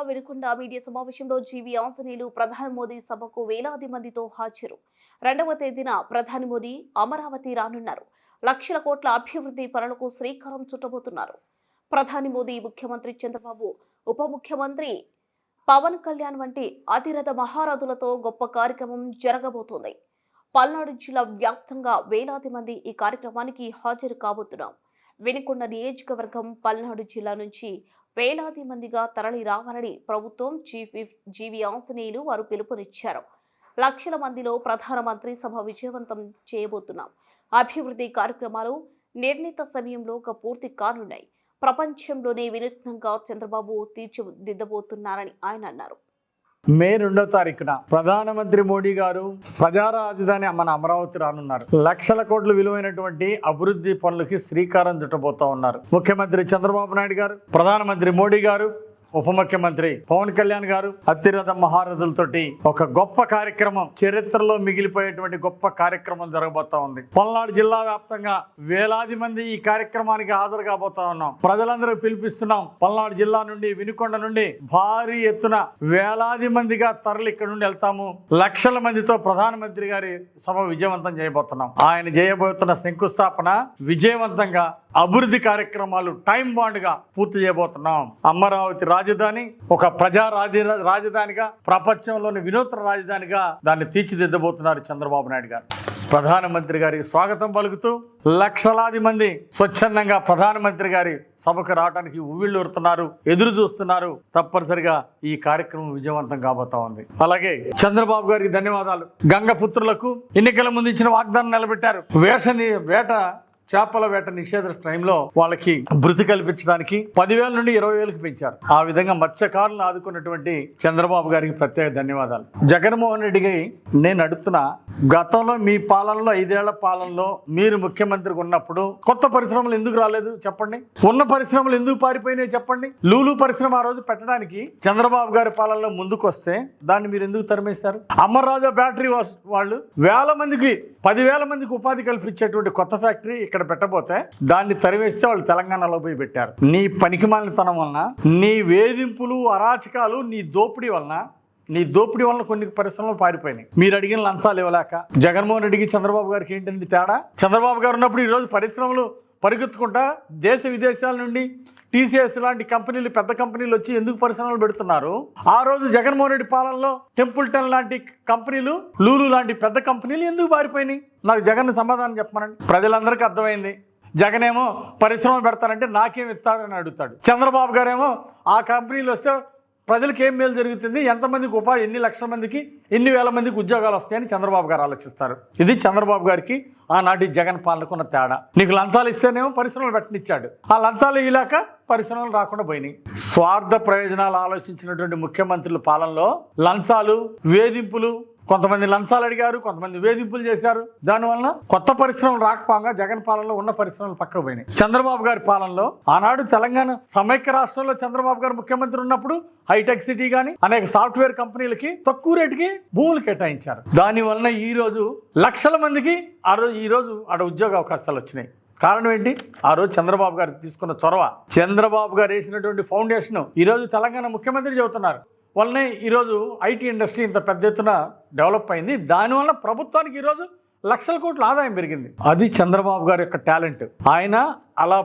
జిల్లా మీడియా సమావేశంలో జీవి ఆంజనేయులు ప్రధాని మోదీ సభకు వేలాది మందితో హాజరు. రెండవ తేదీన ప్రధాని మోదీ అమరావతి రానున్నారు. లక్షల కోట్ల అభివృద్ధి పనులకు శ్రీకారం చుట్టబోతున్నారు. ప్రధాని మోదీ ముఖ్యమంత్రి చంద్రబాబు ఉప ముఖ్యమంత్రి పవన్ కళ్యాణ్ వంటి అతిరథ మహారథులతో గొప్ప కార్యక్రమం జరగబోతోంది. పల్నాడు జిల్లా వ్యాప్తంగా వేలాది మంది ఈ కార్యక్రమానికి హాజరు కాబోతున్నాం. వెనుకొండ నియోజకవర్గం పల్నాడు జిల్లా నుంచి వేలాది మందిగా తరలి రావాలని ప్రభుత్వం చీఫ్ జీవి ఆంజనేయులు వారు పిలుపునిచ్చారు. లక్షల మందిలో ప్రధానమంత్రి సభ విజయవంతం చేయబోతున్నాం. అభివృద్ధి కార్యక్రమాలు నిర్ణీత సమయంలో ఒక పూర్తి కానున్నాయి. ప్రపంచంలోనే వినూత్నంగా చంద్రబాబు తీర్చిదిద్దబోతున్నారని ఆయన అన్నారు. మే రెండో తారీఖున ప్రధానమంత్రి మోడీ గారు ప్రజా రాజధాని మన అమరావతి రానున్నారు. లక్షల కోట్ల విలువైనటువంటి అభివృద్ధి పనులకి శ్రీకారం చుట్టబోతా ఉన్నారు. ముఖ్యమంత్రి చంద్రబాబు నాయుడు గారు ప్రధానమంత్రి మోడీ గారు ఉప ముఖ్యమంత్రి పవన్ కళ్యాణ్ గారు అత్యున్నత మహారథులతోటి ఒక గొప్ప కార్యక్రమం చరిత్రలో మిగిలిపోయేటువంటి గొప్ప కార్యక్రమం జరగబోతా ఉంది. పల్నాడు జిల్లా వ్యాప్తంగా వేలాది మంది ఈ కార్యక్రమానికి హాజరు కాబోతా ఉన్నాం. ప్రజలందరూ పిలిపిస్తున్నాం పల్నాడు జిల్లా నుండి వినుకొండ నుండి భారీ ఎత్తున వేలాది మందిగా తరలి ఇక్కడ నుండి వెళ్తాము. లక్షల మందితో ప్రధానమంత్రి గారి సభ విజయవంతం చేయబోతున్నాం. ఆయన చేయబోతున్న శంకుస్థాపన విజయవంతంగా అభివృద్ధి కార్యక్రమాలు టైం బాండ్గా పూర్తి చేయబోతున్నాం. అమరావతి రాజధాని ఒక ప్రజా రాజ రాజధానిగా ప్రపంచంలోని వినూత్న రాజధానిగా దాన్ని తీర్చిదిద్దబోతున్నారు చంద్రబాబు నాయుడు గారు. ప్రధానమంత్రి గారికి స్వాగతం పలుకుతూ లక్షలాది మంది స్వచ్ఛందంగా ప్రధానమంత్రి గారి సభకు రావడానికి ఉవ్విళ్ళూరుతున్నారు ఎదురు చూస్తున్నారు. తప్పనిసరిగా ఈ కార్యక్రమం విజయవంతం కాబోతా ఉంది. అలాగే చంద్రబాబు గారికి ధన్యవాదాలు. గంగ పుత్రులకు ఎన్నికల ముందు ఇచ్చిన వాగ్దానం నిలబెట్టారు. వేటని వేట చేపల వేట నిషేధ టైంలో వాళ్ళకి భృతి కల్పించడానికి పదివేల నుండి ఇరవై వేలకు పెంచారు. ఆ విధంగా మత్స్యకారులను ఆదుకున్నటువంటి చంద్రబాబు గారికి ప్రత్యేక ధన్యవాదాలు. జగన్మోహన్ రెడ్డికి నేను అడుగుతున్నా గతంలో మీ పాలనలో ఐదేళ్ళ పాలనలో మీరు ముఖ్యమంత్రికి ఉన్నప్పుడు కొత్త పరిశ్రమలు ఎందుకు రాలేదు చెప్పండి? ఉన్న పరిశ్రమలు ఎందుకు పారిపోయినాయి చెప్పండి? లూలు పరిశ్రమ ఆ రోజు పెట్టడానికి చంద్రబాబు గారి పాలనలో ముందుకు వస్తే దాన్ని మీరు ఎందుకు తరిమేశారు? అమర్రాజా బ్యాటరీ వాళ్ళు వేల మందికి పదివేల మందికి ఉపాధి కల్పించేటువంటి కొత్త ఫ్యాక్టరీ ఇక్కడ పెట్టబోతే దాన్ని తరివేస్తే వాళ్ళు తెలంగాణలో పోయి పెట్టారు. నీ పనికిమాలినతనం వలన నీ వేధింపులు అరాచకాలు నీ దోపిడీ వలన నీ దోపిడీ వలన కొన్ని పరిశ్రమలు పారిపోయినాయి. మీరు అడిగిన లంచాలు ఇవ్వలేక జగన్మోహన్ రెడ్డికి చంద్రబాబు గారికి ఏంటండి తేడా? చంద్రబాబు గారు ఉన్నప్పుడు ఈరోజు పరిశ్రమలు పరిగెత్తుకుంటా దేశ విదేశాల నుండి టీసీఎస్ లాంటి కంపెనీలు పెద్ద కంపెనీలు వచ్చి ఎందుకు పరిశ్రమలు పెడుతున్నారు? ఆ రోజు జగన్మోహన్ రెడ్డి పాలనలో టెంపుల్టన్ లాంటి కంపెనీలు లూలు లాంటి పెద్ద కంపెనీలు ఎందుకు పారిపోయినాయి? నాకు జగన్ సమాధానం చెప్పమనండి. ప్రజలందరికీ అర్థమైంది. జగన్ ఏమో పరిశ్రమ పెడతానంటే నాకేం ఇస్తాడని అడుగుతాడు. చంద్రబాబు గారేమో ఆ కంపెనీలు వస్తే ప్రజలకు ఏం మేలు జరుగుతుంది? ఎంతమందికి ఉపాధి ఎన్ని లక్షల మందికి ఎన్ని వేల మందికి ఉద్యోగాలు వస్తాయని చంద్రబాబు గారు ఆలోచిస్తారు. ఇది చంద్రబాబు గారికి ఆనాటి జగన్ పాలనకున్న తేడా. నీకు లంచాలు ఇస్తేనేమో పరిశ్రమలు పెట్టనిచ్చాడు. ఆ లంచాలు ఇలాక పరిశ్రమలు రాకుండా పోయినాయి. స్వార్థ ప్రయోజనాలు ఆలోచించినటువంటి ముఖ్యమంత్రుల పాలనలో లంచాలు వేధింపులు కొంతమంది లంచాలు అడిగారు కొంతమంది వేధింపులు చేశారు. దానివల్ల కొత్త పరిశ్రమలు రాకపోగా జగన్ పాలనలో ఉన్న పరిశ్రమలు పక్కకు పోయినాయి. చంద్రబాబు గారి పాలనలో ఆనాడు తెలంగాణ సమైక్య రాష్ట్రంలో చంద్రబాబు గారు ముఖ్యమంత్రి ఉన్నప్పుడు హైటెక్ సిటీ కానీ అనేక సాఫ్ట్వేర్ కంపెనీలకి తక్కువ రేటుకి భూములు కేటాయించారు. దాని వలన ఈ రోజు లక్షల మందికి ఆ రోజు ఈ రోజు ఆడ ఉద్యోగ అవకాశాలు వచ్చినాయి. కారణం ఏంటి? ఆ రోజు చంద్రబాబు గారు తీసుకున్న చొరవ. చంద్రబాబు గారు వేసినటువంటి ఫౌండేషన్ ఈరోజు తెలంగాణ ముఖ్యమంత్రి చెబుతున్నారు. వల్లనే ఈరోజు ఐటీ ఇండస్ట్రీ ఇంత పెద్ద ఎత్తున డెవలప్ అయింది. దానివల్ల ప్రభుత్వానికి ఈరోజు లక్షల కోట్ల ఆదాయం పెరిగింది. అది చంద్రబాబు గారి యొక్క టాలెంట్. ఆయన అలా